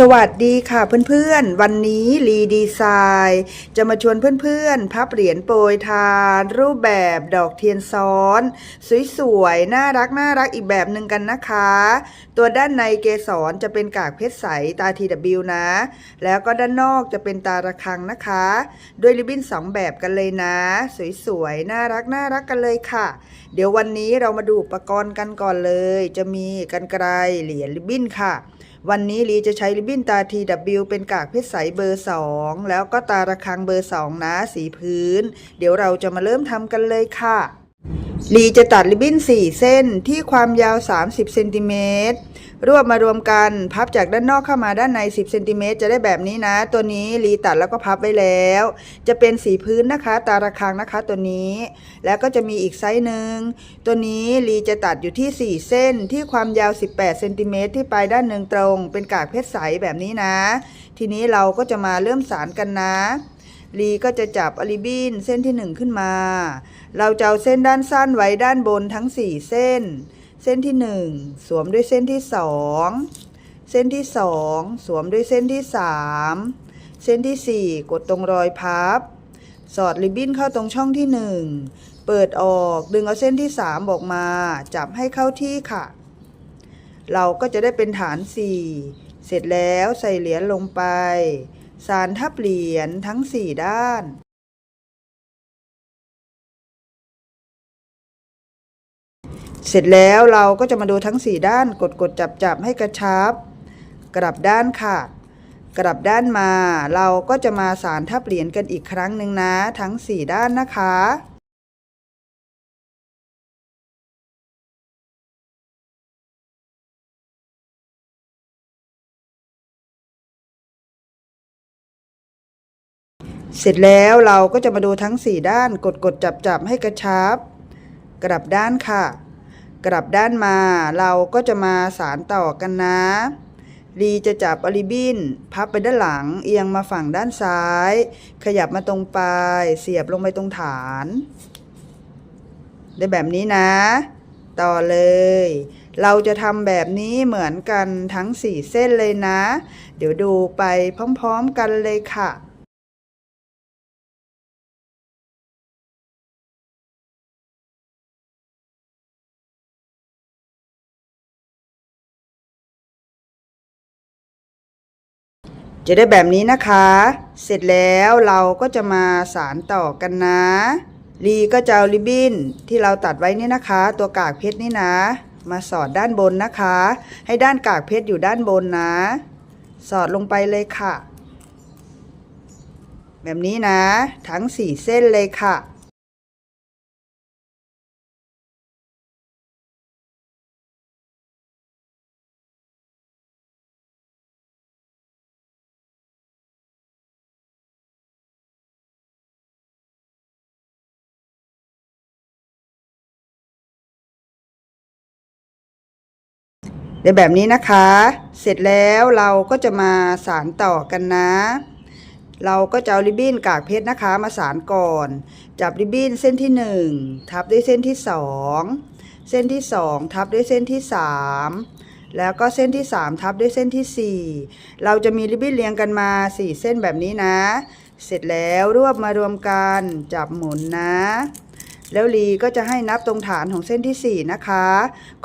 สวัสดีค่ะเพื่อนๆ วันนี้ลีดีไซน์จะมาชวนเพื่อนๆ พับเหรียญโปรยทาน รูปแบบดอกเทียนซ้อน สวยๆ น่ารักน่ารักอีกแบบหนึ่งกันนะคะ ตัวด้านในเกสรจะเป็นกากเพชรใสตา TW นะ แล้วก็ด้านนอกจะเป็นตาระฆังนะคะ ด้วยริบบิ้นสองแบบกันเลยนะ สวยๆ น่ารักน่ารักกันเลยค่ะ เดี๋ยววันนี้เรามาดูอุปกรณ์กันก่อนเลย จะมีกันไกรเหรียญริบบิ้นค่ะ วันนี้ลีจะใช้ริบบิ้นตา TW เป็นกากเพชรใสเบอร์ 2 แล้วก็ตาระฆังเบอร์ 2 นะสีพื้น เดี๋ยวเราจะมาเริ่มทำกันเลยค่ะลีจะตัดริบบิ้น 4 เส้นที่ความยาว 30เซนติเมตร รวบมารวมกันพับจากด้านนอกเข้ามาด้านใน 10เซนติเมตรจะได้แบบนี้นะ ตัวนี้ลีตัดแล้วก็พับไว้แล้ว จะเป็นสีพื้นนะคะ ตาระฆังนะคะตัวนี้ แล้วก็จะมีอีกไซส์หนึ่งตัวนี้ลีจะตัดอยู่ที่ 4 เส้นที่ความยาว 18เซนติเมตรที่ปลายด้านหนึ่งตรง เป็นกากเพชรใสแบบนี้นะ ทีนี้เราก็จะมาเริ่มสารกันนะลีก็จะจับอลิบินเส้นที่ 1 ขึ้นมา เราจะเอาเส้นด้านสั้นไว้ด้านบนทั้ง 4 เส้น เส้นที่ 1 สวมด้วยเส้นที่ 2 เส้นที่ 2 สวมด้วยเส้นที่ 3 เส้นทีสี่ 4 กดตรงรอยพับ สอดริบบิ้นเข้าตรงช่องที่ 1 เปิดออกดึงเอาเส้นที่ 3 ออกมา จับให้เข้าที่ค่ะ เราก็จะได้เป็นฐาน 4 เสร็จแล้วใส่เหรียญลงไป สารทับเหรียญทั้ง 4 ด้าน เสร็จแล้วเราก็จะมาดูทั้ง 4 ด้านกดกดจับจับให้กระชับ กลับด้านค่ะ กลับด้านมาเราก็จะมาสารทับเหรียญกันอีกครั้งหนึ่งนะ ทั้ง 4 ด้านนะคะเสร็จแล้วเราก็จะมาดูทั้ง 4 ด้านกดกดจับจับให้กระชับ กลับด้านค่ะ กลับด้านมาเราก็จะมาสารต่อกันนะลีจะจับอลิบินพับไปด้านหลัง เอียงมาฝั่งด้านซ้าย ขยับมาตรงปลายเสียบลงไปตรงฐาน ได้แบบนี้นะ ต่อเลย เราจะทำแบบนี้เหมือนกันทั้ง 4 เส้นเลยนะ เดี๋ยวดูไปพร้อมๆกันเลยค่ะ จะได้แบบนี้นะคะ เสร็จแล้วเราก็จะมาสารต่อกันนะลีก็จะเอาริบบิ้นที่เราตัดไว้นี่นะคะ ตัวกากเพชรนี่นะ มาสอดด้านบนนะคะ ให้ด้านกากเพชรอยู่ด้านบนนะ สอดลงไปเลยค่ะ แบบนี้นะ ทั้งสี่เส้นเลยค่ะ ได้แบบนี้นะคะ เสร็จแล้วเราก็จะมาสารต่อกันนะ เราก็จะเอาริบบิ้นกากเพชรนะคะ มาสารก่อน จับริบบิ้นเส้นที่ 1 ทับด้วยเส้นที่ 2 เส้นที่ 2 ทับด้วยเส้นที่ 3 แล้วก็เส้นที่ 3 ทับด้วยเส้นที่ 4 เราจะมีริบบิ้นเรียงกันมา 4 เส้นแบบนี้นะ เสร็จแล้วรวบมารวมกันจับหมุนนะ แล้วลีก็จะให้นับตรงฐานของเส้นที่ 4 นะคะ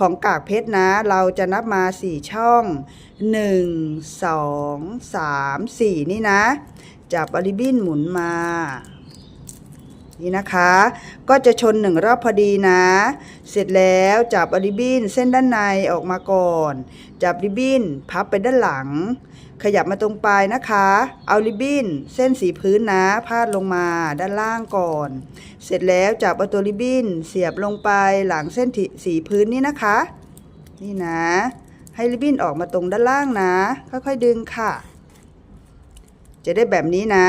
ของกากเพชรนะ เราจะนับมา 4 ช่อง 1 2 3 4 นี่นะ จับอลิบินหมุนมา นี่นะคะ ก็จะชนหนึ่งรอบพอดีนะ เสร็จแล้วจับอลิบินเส้นด้านในออกมาก่อน จับริบบิ้นพับไปด้านหลัง ขยับมาตรงปลายนะคะ เอาริบบิ้นเส้นสีพื้นนะพาดลงมาด้านล่างก่อน เสร็จแล้วจับเอาตัวริบบิ้นเสียบลงไปหลังเส้นสีพื้นนี่นะคะ นี่นะ ให้ริบบิ้นออกมาตรงด้านล่างนะ ค่อยๆดึงค่ะ จะได้แบบนี้นะ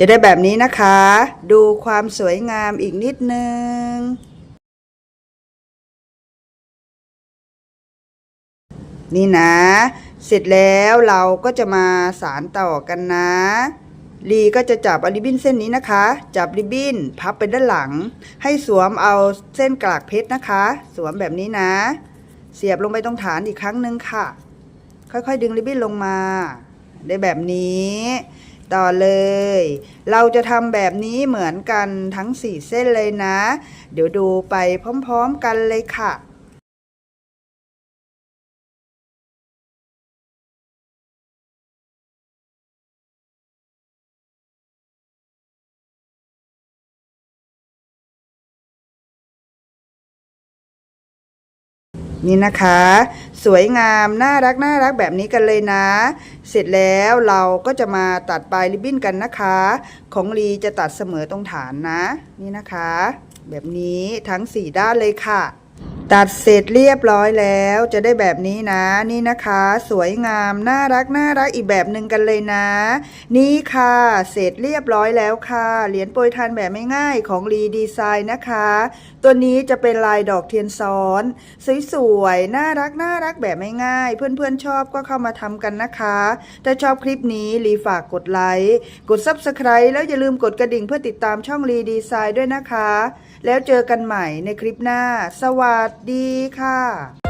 จะได้แบบนี้นะคะ ดูความสวยงามอีกนิดนึง นี่นะ เสร็จแล้วเราก็จะมาสารต่อกันนะลีก็จะจับริบบิ้นเส้นนี้นะคะ จับริบบิ้นพับไปด้านหลัง ให้สวมเอาเส้นกลากเพชรนะคะ สวมแบบนี้นะ เสียบลงไปตรงฐานอีกครั้งหนึ่งค่ะ ค่อยๆ ดึงริบบิ้นลงมา ได้แบบนี้ ต่อเลย เราจะทำแบบนี้เหมือนกันทั้ง 4 เส้นเลยนะ เดี๋ยวดูไปพร้อมๆกันเลยค่ะ นี่นะคะ สวยงามน่ารักน่ารักแบบนี้กันเลยนะ เสร็จแล้วเราก็จะมาตัดปลายริบบิ้นกันนะคะ ของลีจะตัดเสมอตรงฐานนะ นี่นะคะ แบบนี้ทั้ง 4 ด้านเลยค่ะ ตัดเสร็จเรียบร้อยแล้วจะได้แบบนี้นะ นี่นะคะ สวยงาม น่ารักน่ารักอีกแบบหนึ่งกันเลยนะ นี่ค่ะ เสร็จเรียบร้อยแล้วค่ะ เหรียญโปรยทานแบบไม่ง่ายของรีดีไซน์นะคะ ตัวนี้จะเป็นลายดอกเทียนซ้อน สวยๆน่ารักน่ารักแบบไม่ง่าย เพื่อนๆชอบก็เข้ามาทำกันนะคะ ถ้าชอบคลิปนี้รีฝากกดไลค์กด Subscribe แล้วอย่าลืมกดกระดิ่งเพื่อติดตามช่องรีดีไซน์ด้วยนะคะ แล้วเจอกันใหม่ในคลิปหน้า สวัสดีดีค่ะ